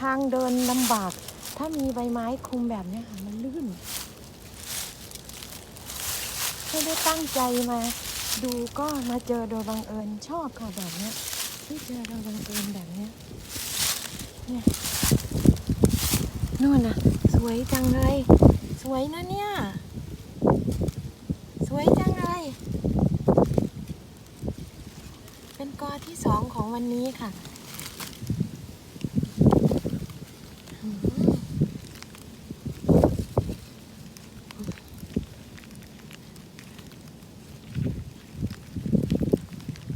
ทางเดินลำบาก ถ้ามีใบไม้คลุมแบบนี้ค่ะมันลื่นไม่ได้ตั้งใจมา ดูก็มาเจอโดยบังเอิญชอบค่ะแบบนี้ที่เจอโดยบังเอิญแบบนี้เนี่ยนู่นน่ะสวยจังเลย สวยนะเนี่ย สวยจังเลย เป็นกอที่สองของวันนี้ค่ะอืม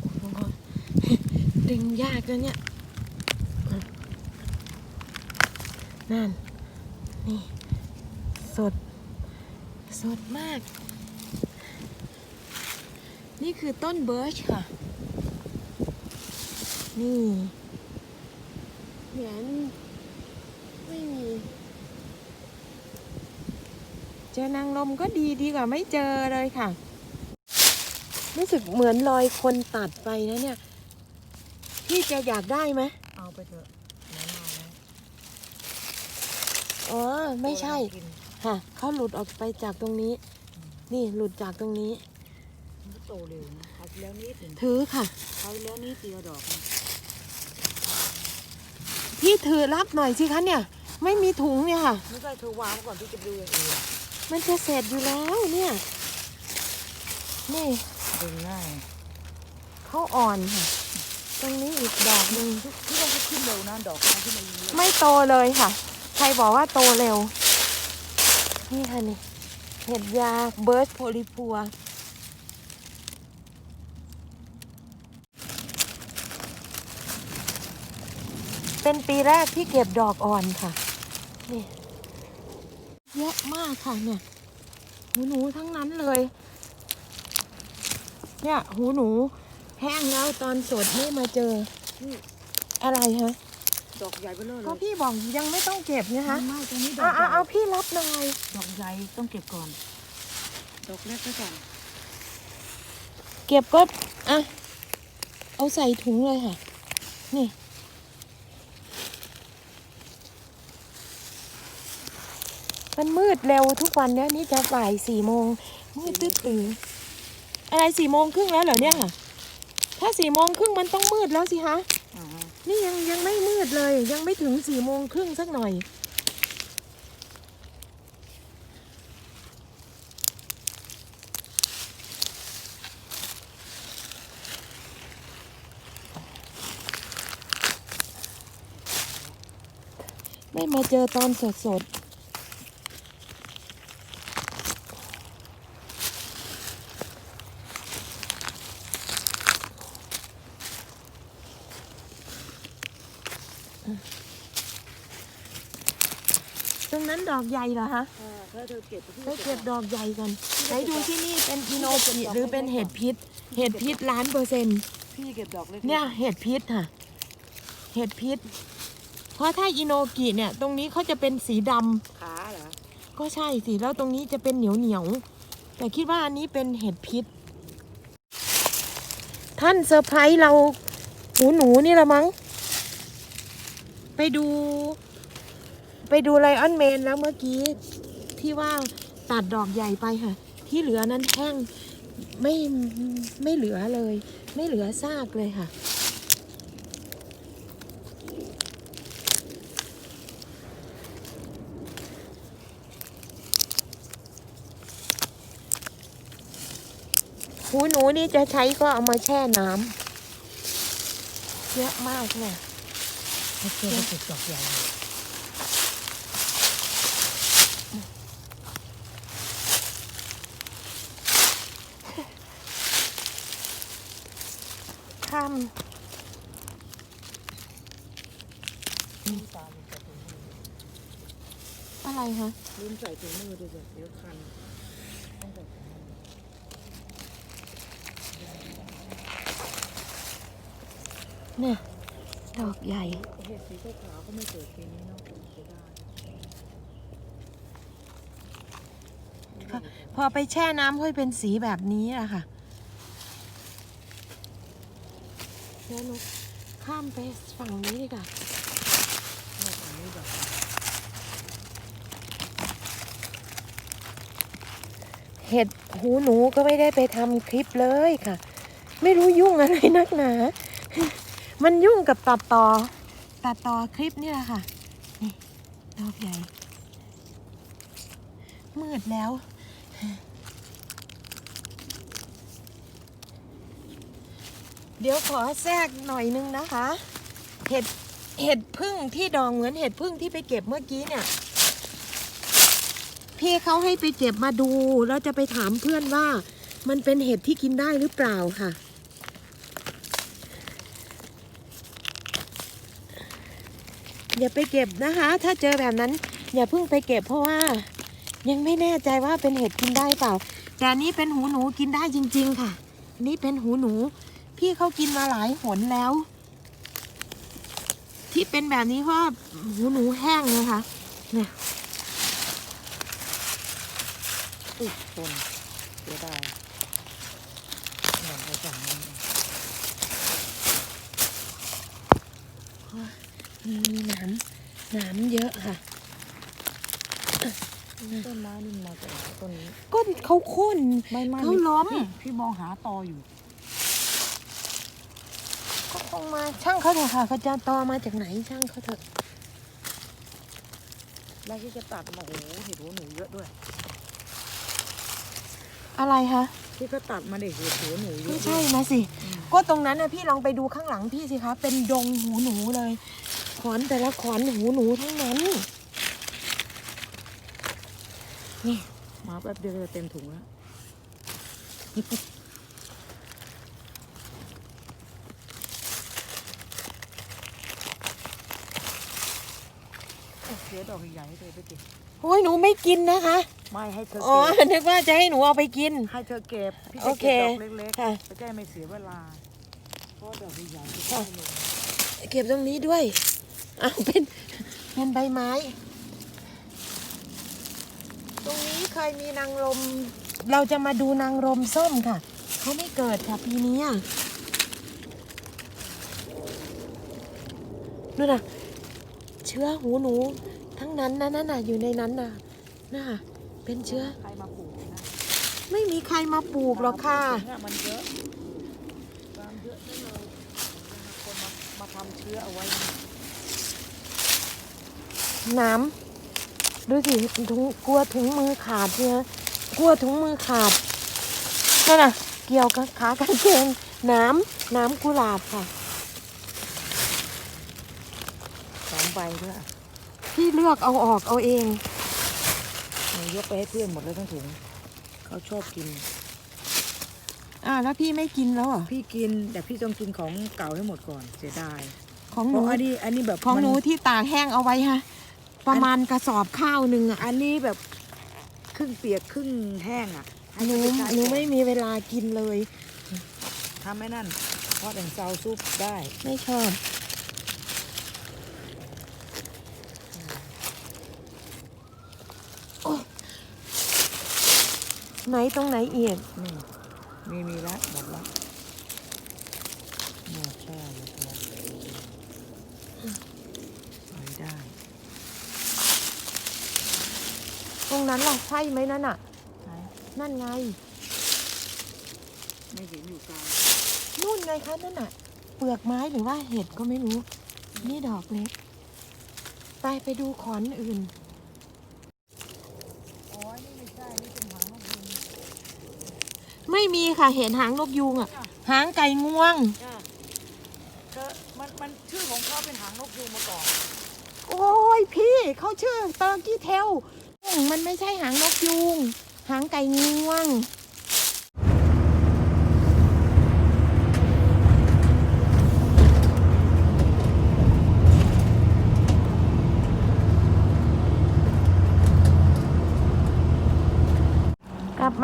โอ้โห ดึงยากแล้วเนี่ยนั่น นี่ สด สดมาก นี่คือต้นเบิร์ชค่ะ นี่เหมือนไม่มี เจอนางลมก็ดีดีกว่าไม่เจอเลยค่ะ รู้สึกเหมือนรอยคนตัดไปนะเนี่ย พี่จะอยากได้ไหมเอาไปเถอะไหนมาแล้วอ๋อไม่ใช่ กินค่ะเขาหลุดออกไปจากตรงนี้ นี่หลุดจากตรงนี้ มันก็โตเร็วนะคราวที่แล้วนิดหนึ่งถือค่ะ คราวที่แล้วนิดเดียวดอกนะพี่ถือรับหน่อยสิคะเนี่ย ไม่มีถุงเนี่ยค่ะ ไม่ใช่เธอวางก่อนที่จะดูอย่างอื่นมันจะเสร็จอยู่แล้วเนี่ย นี่ดึงง่ายเขาอ่อนค่ะต รงนี้อีกดอกหนึ่งที่ว่าจะขึ้นเร็วนะดอกมันขึ้นมาเยอะไม่โตเลยค่ะ ใครบอกว่าโตเร็ว นี่ค่ะนี่ เห็ดยาเบิร์ดโพลิพัวเป็นปีแรกที่เก็บดอกอ่อนค่ะ นี่เยอะมากค่ะเนี่ย หูหนูทั้งนั้นเลย เนี่ย หูหนู แห้งแล้วตอนสดไม่มาเจออะไรฮะดอกใหญ่ไปเลยเลก็ยพี่บอกยังไม่ต้องเก็บนะคะไม่ตรงนี้ดอเอากใหเอาญ่เอาพี่รับหน่อยดอกใหญ่ต้องเก็บก่อน ดอกเล็กไว้ก่อนเก็บก็อะเอาใส่ถุงเลยค่ะ นี่มันมืดเร็วทุกวันเนี้ยนี่จะบ่ายสี่โมงมืดตื้อตื้ออะไรสี่โมงครึ่งแล้วเหรอเนี่ยค่ะ ถ้าสี่โมงครึ่งมันต้องมืดแล้วสิคะอ่านี่ยังยังไม่มืดเลย ยังไม่ถึงสี่โมงครึ่งสักหน่อย ไม่มาเจอตอนสดสดๆ นั้นดอกใหญ่เหรอคะอ่าถ้าเธอเก็บไปเก็บดอกใหญ่กันไหนดูที่นี่เป็นอิโนกิหรือเป็นเห็ดพิษ เห็ดพิษล้านเปอร์เซ็นต์พี่เก็บดอกเล็กเนี่ยเห็ดพิษค่ะ เห็ดพิษ เพราะถ้าอิโนกิเนี่ย ตรงนี้เขาจะเป็นสีดำขาเหรอก็ใช่สิแล้วตรงนี้จะเป็นเหนียวเหนียวๆแต่คิดว่าอันนี้เป็นเห็ดพิษ ท่านเซอร์ไพรส์เราหูหนูนี่ละมั้ง ไปดู ไปดูไลออนเมนแล้วเมื่อกี้ที่ว่าตัดดอกใหญ่ไปค่ะ ที่เหลือนั้นแห้งไม่ไม่เหลือเลย ไม่เหลือซากเลยค่ะ หูหนูนี่จะใช้ก็เอามาแช่น้ำเยอะมากเลยให้เธอไปเก็บดอกใหญ่ ข้ามตาลงใส่ถุงมืออะไรคะลืมใส่ถุงมือด้วยสิเดี๋ยวคันต้องใส่ถุงมือเนี่ยดอกใหญ่ เห็ดสีขาวๆก็ไม่เกิดปีนี้เนาะเสียดายพอไปแช่น้ำค่อยเป็นสีแบบนี้อะค่ะ เดี๋ยวหนูข้ามไปฝั่งนี้ดีกว่าเห็ดหูหนูก็ไม่ได้ไปทำคลิปเลยค่ะ ไม่รู้ยุ่งอะไรนักหนา มันยุ่งกับตัดต่อ ตัดต่อคลิปนี่แหละค่ะ นี่ดอกใหญ่ มืดแล้ว เดี๋ยวขอแทรกหน่อยนึงนะคะ เห็ดเห็ดพึ่งที่ดองเหมือนเห็ดพึ่งที่ไปเก็บเมื่อกี้เนี่ย พี่เขาให้ไปเก็บมาดูแล้วจะไปถามเพื่อนว่า มันเป็นเห็ดที่กินได้หรือเปล่าค่ะ อย่าไปเก็บนะคะ ถ้าเจอแบบนั้น อย่าเพิ่งไปเก็บเพราะว่า ยังไม่แน่ใจว่าเป็นเห็ดกินได้เปล่า แต่นี้เป็นหูหนูกินได้จริง ๆ ค่ะนนี้เป็นหูหนู พี่เขากินมาหลายหนแล้ว ที่เป็นแบบนี้เพราะว่าหูหนูแห้งนะคะเนี่ยอุ้ยชนเสียดายหนังไปสองมันมีหน้ำหน้ำเยอะค่ะ ต้นไม้นี่มันมาจากไหนต้นนี้ก็เขาโค่นไม่ไม่เขาล้ม พี่พี่มองหาตออยู่ก็ค งมาช่างเขาเถอะค่ะเขาจะตอมาจากไหนช่างเขาเถอะแล้วที่จะตัดมาโอ้โหเห็ดหัวหนูเยอะด้วย อะไรคะที่ก็ตัดมาเด็กเห็ดหัวหนูเยไม่อะใช่นะสิก็ตรงนั้นนะพี่ลองไปดูข้างหลังพี่สิคะเป็นดงหูหนูเลยขอนแต่ละขอนหูหนูทั้งนั้น นี่มาแป๊บเดียวจะเต็มถุงแล้ว สียดอกใหญ่ๆให้เธอไปเก็บโอ้ยหนูไม่กินนะคะ ไม่ให้เธออ๋อ เก็บนึกว่าจะให้หนูเอาไปกิน ให้เธอเก็บพี่โอจะเคเก็บดอกเล็กค่ะ ๆจะได้ไม่เสียเวลาเพราะว่าดอกใหญ่ๆที่ค่ะได้เลยเก็บตรงนี้ด้วยอ้าวเป็นเป็นใบไม้ ตรงนี้เคยมีนางรม เราจะมาดูนางรมส้มค่ะ เขาไม่เกิดค่ะปีนี้อะนู่นน่ะ เชื้อหูหนู ทั้งนั้นนะนั่นน่ะอยู่ในนั้นน่ะน่ะเป็นเชื้อ ใครมาปลูกนะไม่มีใครมาปลูกหรอกค่ะเนี่ยมันเยอะความเยอะนั่นเลยคนมามาทำเชื้อเอาไว้นะน้ำดูสิถุงกลัวถุงมือขาดเนี่ยกลัวถุงมือขาดนั่นน่ะ เกี่ยวกับขากางเกงน้ำน้ำกุหลาบค่ะ สองใบด้วย พี่เลือกเอาออกเอาเองหนูยกไปให้เพื่อนหมดเลยทั้งถุงเขาชอบกิน อ่าแล้วพี่ไม่กินแล้วเหรอพี่กินแต่พี่ต้องกินของเก่าให้หมดก่อนเสียดายของหเพนูราะอันนี้อันนี้แบบของหนูมัที่ตากแห้งเอาไว้ฮะ ประมาณกระสอบข้าวหนึ่งอะอันนี้แบบครึ่งเปียกครึ่งแห้งอะให้หนูเขาปใช้หนูก่อไม่มีเวลากินเลย ทำให้นั่นเพราะแต่งเซาซุปได้ ไม่ชอบโอ๊ย ไหนตรงไหนอีกนี่มีมีแล้วหมดแล้วน่าใช่เลยครับใส่ได้ ตรงนั้นล่ะใช่ไหมนั่นน่ะ ไหนนั่นไง ไม่เห็นอยู่กลางนู่นไงคะนั่นน่ะ เปลือกไม้หรือว่าเห็ดก็ไม่รู้ นี่ดอกเล็ก ไปไปดูขอนอื่น อ๋อนี่ไม่ใช่นี่เป็นหางนกยุง ไม่มีค่ะเห็นหางนกยูงอะหางไก่งวงจ้าเธอมันมันชื่อของเขาเป็นหางนกยูงมาก่อน โอ้ยพี่เขาชื่อเตอร์กี้เทลมันไม่ใช่หางนกยูง หางไก่งวง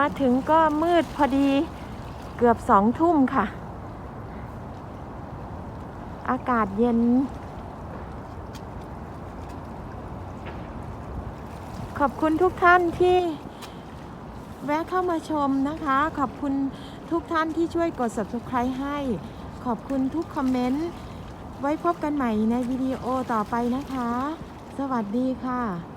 มาถึงก็มืดพอดีเกือบสองทุ่มค่ะ อากาศเย็น ขอบคุณทุกท่านที่แวะเข้ามาชมนะคะ ขอบคุณทุกท่านที่ช่วยกด subscribe ให้ ขอบคุณทุกคอมเมนต์ ไว้พบกันใหม่ในวิดีโอต่อไปนะคะ สวัสดีค่ะ